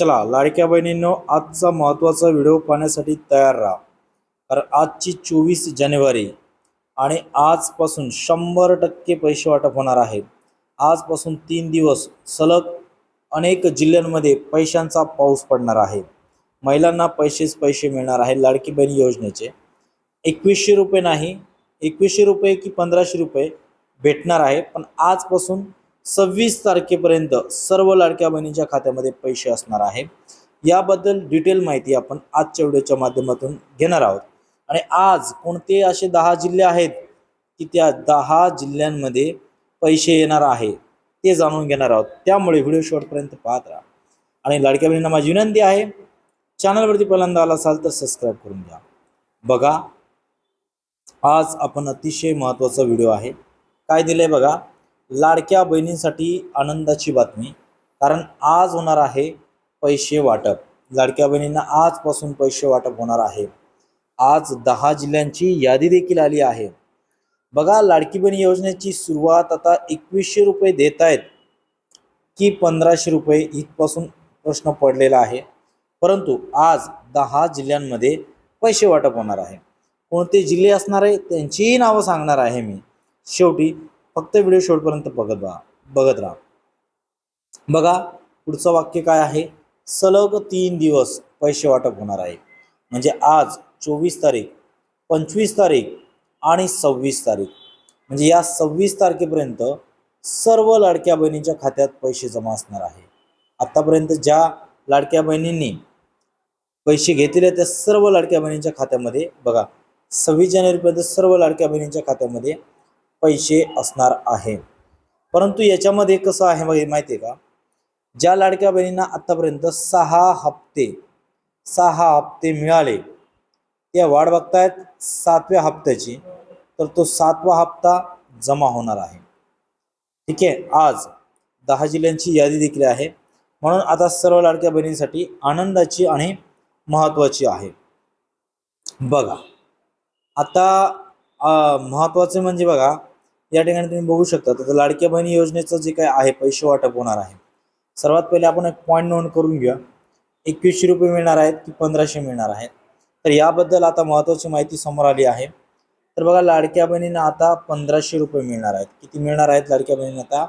चला लाडक्या बहिणींनो आजचा महत्त्वाचा व्हिडिओ पाहण्यासाठी तयार राहा. कारण आजची चोवीस जानेवारी आणि आजपासून शंभर टक्के पैसे वाटप होणार आहे. आजपासून तीन दिवस सलग अनेक जिल्ह्यांमध्ये पैशांचा पाऊस पडणार आहे. महिलांना पैसेच पैसे मिळणार आहे लाडकी बहीण योजनेचे. एकवीसशे रुपये नाही एकवीसशे रुपये की पंधराशे रुपये भेटणार आहे. पण आजपासून सव्वीस तारखेपर्यंत सर्व लाडक्या बहिणींच्या खात्यामध्ये पैसे असणार आहे. याबद्दल डिटेल माहिती आपण आजच्या व्हिडिओच्या माध्यमातून घेणार आहोत. आणि आज कोणते असे दहा जिल्हे आहेत की त्या दहा जिल्ह्यांमध्ये पैसे येणार आहे ते जाणून घेणार आहोत. त्यामुळे व्हिडिओ शॉर्टपर्यंत पाहत राहा. आणि लाडक्या बहिणींना माझी विनंती आहे चॅनलवरती पहिल्यांदा आला असाल तर सबस्क्राईब करून घ्या. बघा आज आपण अतिशय महत्त्वाचा व्हिडिओ आहे. काय दिलंय बघा? लाडक्या बहिणींसाठी आनंदाची बातमी. कारण आज होणार आहे पैसे वाटप. लाडक्या बहिणींना आजपासून पैसे वाटप होणार आहे. आज दहा जिल्ह्यांची यादी देखील आली आहे. बघा लाडकी बहीण योजनेची सुरुवात आता एकवीसशे रुपये देत आहेत की पंधराशे रुपये इथपासून प्रश्न पडलेला आहे. परंतु आज दहा जिल्ह्यांमध्ये पैसे वाटप होणार आहे. कोणते जिल्हे असणार आहे त्यांचीही नावं सांगणार आहे मी. शेवटी फक्त व्हिडिओ शेवटपर्यंत बघत बघा बघत राहा. बघा पुढचं वाक्य काय आहे? सलग तीन दिवस पैसे वाटप होणार आहे. म्हणजे आज चोवीस तारीख पंचवीस तारीख आणि सव्वीस तारीख. म्हणजे या सव्वीस तारखेपर्यंत सर्व लाडक्या बहिणींच्या खात्यात पैसे जमा असणार आहे. आत्तापर्यंत ज्या लाडक्या बहिणींनी पैसे घेतलेले त्या सर्व लाडक्या बहिणींच्या खात्यामध्ये बघा सव्वीस जानेवारीपर्यंत सर्व लाडक्या बहिणींच्या खात्यामध्ये पैसे असणार आहे. परंतु याच्यामध्ये कसं आहे बघ माहिती आहे का? ज्या लाडक्या बहिणींना आत्तापर्यंत सहा हप्ते सहा हप्ते मिळाले त्या वाट बघतायत सातव्या हप्त्याची तर तो सातवा हप्ता जमा होणार आहे. ठीक आहे आज दहा जिल्ह्यांची यादी देखील आहे. म्हणून आता सर्व लाडक्या बहिणींसाठी आनंदाची आणि महत्त्वाची आहे. बघा आता महत्त्वाचे म्हणजे बघा या ठिकाणी तुम्ही बघू शकता. तर लाडक्या बहिणी योजनेचं जे काय आहे पैसे वाटप होणार आहे. सर्वात पहिले आपण एक पॉईंट नोंद करून घेऊया. एकवीसशे रुपये मिळणार आहेत की पंधराशे मिळणार आहेत. तर याबद्दल आता महत्त्वाची माहिती समोर आली आहे. तर बघा लाडक्या बहिणींना आता पंधराशे रुपये मिळणार आहेत. किती मिळणार आहेत? लाडक्या बहिणींना आता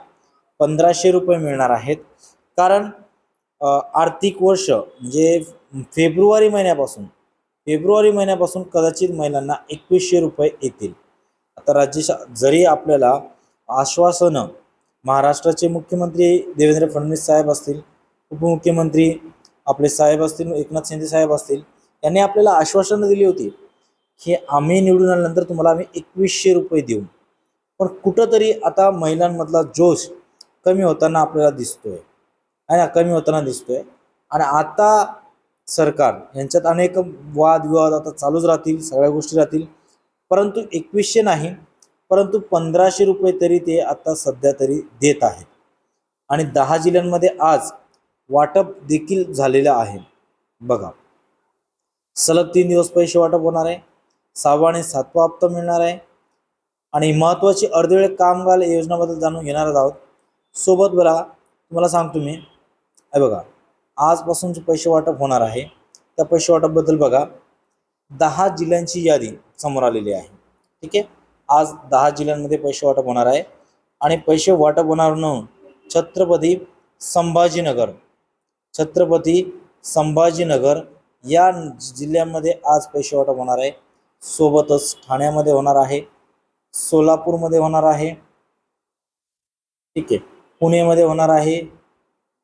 पंधराशे रुपये मिळणार आहेत. कारण आर्थिक वर्ष म्हणजे फेब्रुवारी महिन्यापासून फेब्रुवारी महिन्यापासून कदाचित महिलांना एकवीसशे रुपये येतील. आता राज्य जरी आपल्याला आश्वासनं महाराष्ट्राचे मुख्यमंत्री देवेंद्र फडणवीस साहेब असतील उपमुख्यमंत्री आपले साहेब असतील एकनाथ शिंदे साहेब असतील यांनी आपल्याला आश्वासनं दिली होती की आम्ही निवडून आल्यानंतर तुम्हाला आम्ही एकवीसशे रुपये देऊ. पण कुठंतरी आता महिलांमधला जोश कमी होताना आपल्याला दिसतोय. आहे ना? कमी होताना दिसतोय. आणि आता सरकार यांच्यात अनेक वादविवाद आता चालूच राहतील सगळ्या गोष्टी राहतील. परंतु एकवीसशे नाही परंतु पंधराशे रुपये तरी ते आता सध्या तरी देत आहेत. आणि दहा जिल्ह्यांमध्ये आज वाटप देखील झालेलं आहे. बघा. सलग तीन दिवस पैसे वाटप होणार आहे. सहावा आणि सातवा हप्ता मिळणार आहे. आणि महत्त्वाची अर्धवेळ कामगार योजनाबद्दल जाणून घेणार आहोत. सोबत बघा तुम्हाला सांगतो मी. हे बघा आजपासून जे पैसे वाटप होणार आहे. त्या पैसे वाटपबद्दल बघा. दहा जिल्ह्यांची यादी. समोर आलेली आहे. ठीक आहे? आज दहा जिल्ह्यांमध्ये पैसे वाटप होणार आहे. आणि पैसे वाटप होणार न छत्रपती संभाजीनगर छत्रपती संभाजीनगर या जिल्ह्यामध्ये आज पैसे वाटप होणार आहे. सोबतच ठाण्यामध्ये होणार आहे. सोलापूरमध्ये होणार आहे. ठीक आहे? पुणेमध्ये होणार आहे.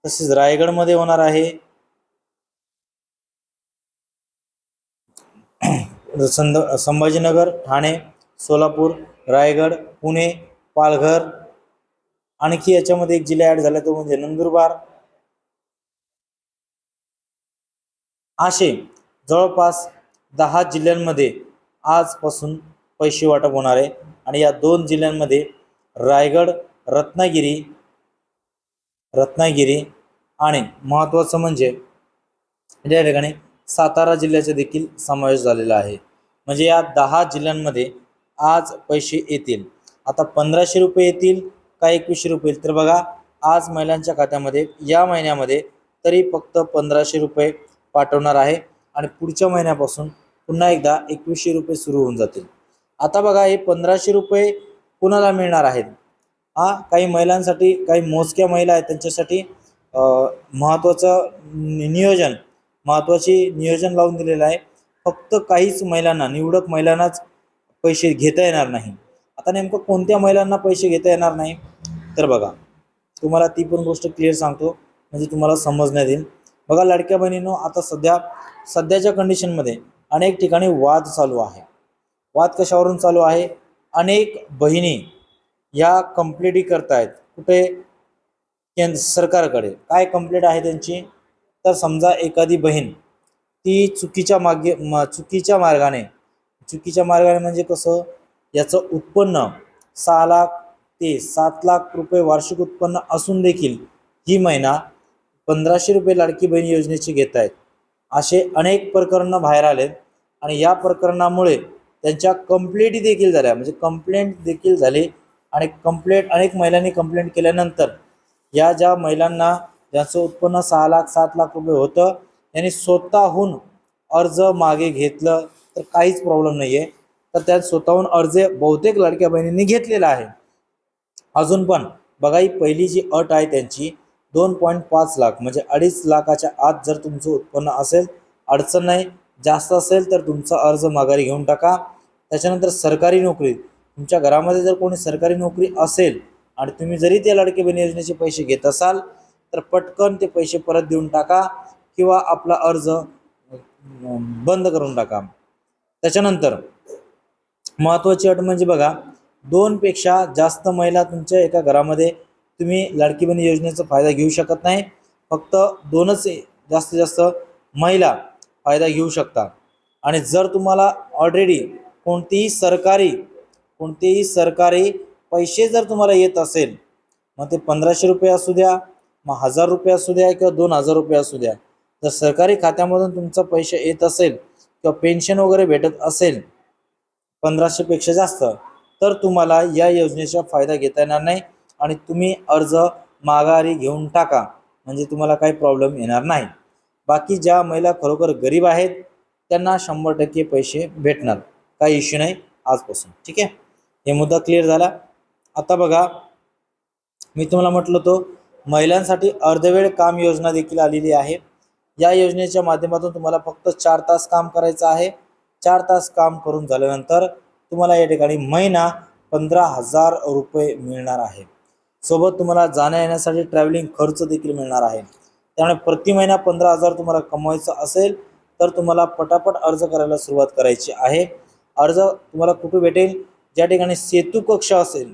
तसेच रायगडमध्ये होणार आहे. संद संभाजीनगर ठाणे सोलापूर रायगड पुणे पालघर आणखी याच्यामध्ये एक जिल्हा ॲड झाला तो म्हणजे नंदुरबार. असे जवळपास दहा जिल्ह्यांमध्ये आजपासून पैसे वाटप होणार आहे. आणि या दोन जिल्ह्यांमध्ये रायगड रत्नागिरी रत्नागिरी आणि महत्त्वाचं म्हणजे या ठिकाणी सातारा जिल्ह्याचा देखील समावेश झालेला आहे. म्हणजे या दहा जिल्ह्यांमध्ये आज पैसे येतील. आता पंधराशे रुपये येतील का एकवीसशे रुपये येतील? तर बघा आज महिलांच्या खात्यामध्ये या महिन्यामध्ये तरी फक्त पंधराशे रुपये पाठवणार आहे आणि पुढच्या महिन्यापासून पुन्हा एकदा एकवीसशे रुपये सुरू होऊन जातील. आता बघा हे पंधराशे रुपये कुणाला मिळणार आहेत? हा काही महिलांसाठी काही मोजक्या महिला आहेत त्यांच्यासाठी महत्त्वाचं नियोजन महत्त्वाची नियोजन लावून दिलेलं आहे. फक्त काहीच महिलांना निवडक महिलांनाच पैसे घेता येणार नाही. आता नेमकं कोणत्या महिलांना पैसे घेता येणार नाही? तर बघा तुम्हाला ती पण गोष्ट क्लिअर सांगतो म्हणजे तुम्हाला समजण्यात येईल. बघा लाडक्या बहिणींनो आता सध्या सध्याच्या कंडिशनमध्ये अनेक ठिकाणी वाद चालू आहे. वाद कशावरून चालू आहे? अनेक बहिणी या कंप्लेंटी करतायत. कुठे? केंद्र सरकारकडे. काय कंप्लेंट आहे त्यांची? तर समजा एखादी बहीण ती चुकीच्या मागे म चुकीच्या मार्गाने चुकीच्या मार्गाने म्हणजे कसं? याचं उत्पन्न सहा लाख ते सात लाख रुपये वार्षिक उत्पन्न असून देखील ही महिना पंधराशे रुपये लाडकी बहीण योजनेची घेत आहेत. असे अनेक प्रकरणं बाहेर आलेत आणि या प्रकरणामुळे त्यांच्या कंप्लेंटी देखील झाल्या. म्हणजे कंप्लेंट देखील झाली आणि कंप्लेंट अनेक महिलांनी कंप्लेंट केल्यानंतर या ज्या महिलांना ज्यांचं उत्पन्न सहा लाख सात लाख रुपये होतं यांनी स्वतःहून अर्ज मागे घेतलं तर काहीच प्रॉब्लेम नाही आहे तर त्यात स्वतःहून अर्ज बहुतेक लाडक्या बहिणींनी घेतलेला आहे. अजून पण बघा ही पहिली जी अट आहे त्यांची दोन पॉईंट पाच लाख म्हणजे अडीच लाखाच्या आत जर तुमचं उत्पन्न असेल अडचण नाही. जास्त असेल तर तुमचा अर्ज माघारी घेऊन टाका. त्याच्यानंतर सरकारी नोकरी तुमच्या घरामध्ये जर कोणी सरकारी नोकरी असेल आणि तुम्ही जरी त्या लाडकी बहिणी योजनेचे पैसे घेत असाल तर पटकन ते पैसे परत देऊन टाका. किंवा आपला अर्ज बंद करून टाका. त्याच्यानंतर महत्त्वाची अट म्हणजे बघा दोनपेक्षा जास्त महिला तुमच्या एका घरामध्ये तुम्ही लाडकी बहीण योजनेचा फायदा घेऊ शकत नाही. फक्त दोनच जास्तीत जास्त महिला फायदा घेऊ शकता आणि जर तुम्हाला ऑलरेडी कोणतीही सरकारी कोणतेही सरकारी पैसे जर तुम्हाला येत असेल मग ते पंधराशे रुपये असू द्या मग हजार रुपये असू द्या किंवा दोन हजार रुपये असू द्या जर सरकारी खात्यामधून तुमचा पैसे येत असेल किंवा पेन्शन वगैरे भेटत असेल पंधराशेपेक्षा जास्त तर तुम्हाला या योजनेचा फायदा घेता येणार नाही आणि तुम्ही अर्ज माघारी घेऊन टाका. म्हणजे तुम्हाला काही प्रॉब्लेम येणार नाही. बाकी ज्या महिला खरोखर गरीब आहेत त्यांना शंभर टक्के पैसे भेटणार. काही इश्यू नाही आजपासून. ठीक आहे? हे मुद्दा क्लिअर झाला. आता बघा मी तुम्हाला म्हटलं होतो महिलांसाठी अर्धवेळ काम योजना देखील आलेली आहे. या योजनेच्या माध्यमातून तुम्हाला फक्त चार तास काम करायचं आहे. चार तास काम करून झाल्यानंतर तुम्हाला या ठिकाणी महिना पंधरा हजार रुपये मिळणार आहे. सोबत तुम्हाला जाण्या येण्यासाठी ट्रॅव्हलिंग खर्च देखील मिळणार आहे. त्यामुळे प्रति महिना पंधरा हजार तुम्हाला कमवायचं असेल तर तुम्हाला पटापट अर्ज करायला सुरुवात करायची आहे. अर्ज तुम्हाला कुठे भेटेल? ज्या ठिकाणी सेतू कक्ष असेल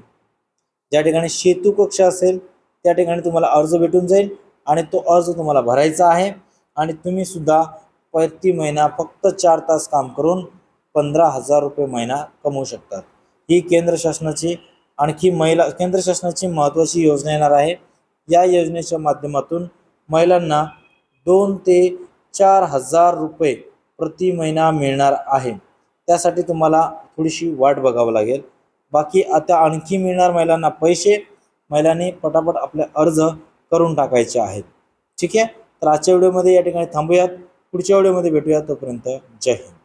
ज्या ठिकाणी सेतू कक्ष असेल त्या ठिकाणी तुम्हाला अर्ज भेटून जाईल आणि तो अर्ज तुम्हाला भरायचा आहे. आणि तुम्ही सुद्धा प्रति महिना फक्त चार तास काम करून पंधरा हजार रुपये महिना कमवू शकतात. ही केंद्र शासनाची आणखी महिला केंद्र शासनाची महत्त्वाची योजना येणार आहे. या योजनेच्या माध्यमातून महिलांना दोन ते चार हजार रुपये प्रति महिना मिळणार आहे. त्यासाठी तुम्हाला थोडीशी वाट बघावं लागेल. बाकी आता आणखी मिळणार महिलांना पैसे महिलांनी पटापट आपले अर्ज करून टाकायचे आहेत. ठीक आहे? तर आजच्या व्हिडिओमध्ये या ठिकाणी थांबूयात. पुढच्या व्हिडिओमध्ये भेटूया तोपर्यंत जय हिंद.